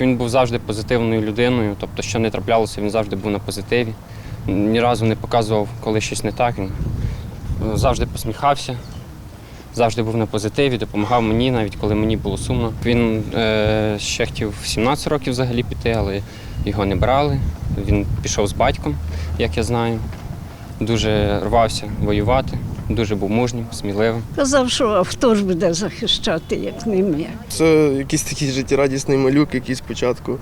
Він був завжди позитивною людиною, тобто, що не траплялося, він завжди був на позитиві. Ні разу не показував, коли щось не так. Він е, завжди посміхався, завжди був на позитиві, допомагав мені, навіть коли мені було сумно. Він е, ще хотів 17 років взагалі піти, але його не брали. Він пішов з батьком, як я знаю. Дуже рвався воювати, дуже був мужнім, сміливим. Казав, що а хто ж буде захищати, як не ми. Це якийсь такий життєрадісний малюк, який спочатку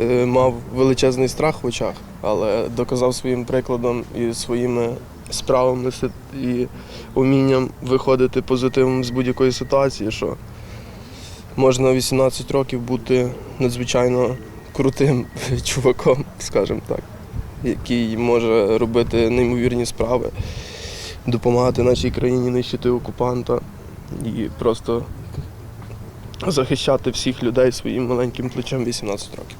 е, мав величезний страх в очах, але доказав своїм прикладом і своїми справами і умінням виходити позитивом з будь-якої ситуації, що можна 18 років бути надзвичайно крутим чуваком, скажімо так, який може робити неймовірні справи, допомагати нашій країні нищити окупанта і просто захищати всіх людей своїм маленьким плечем 18 років.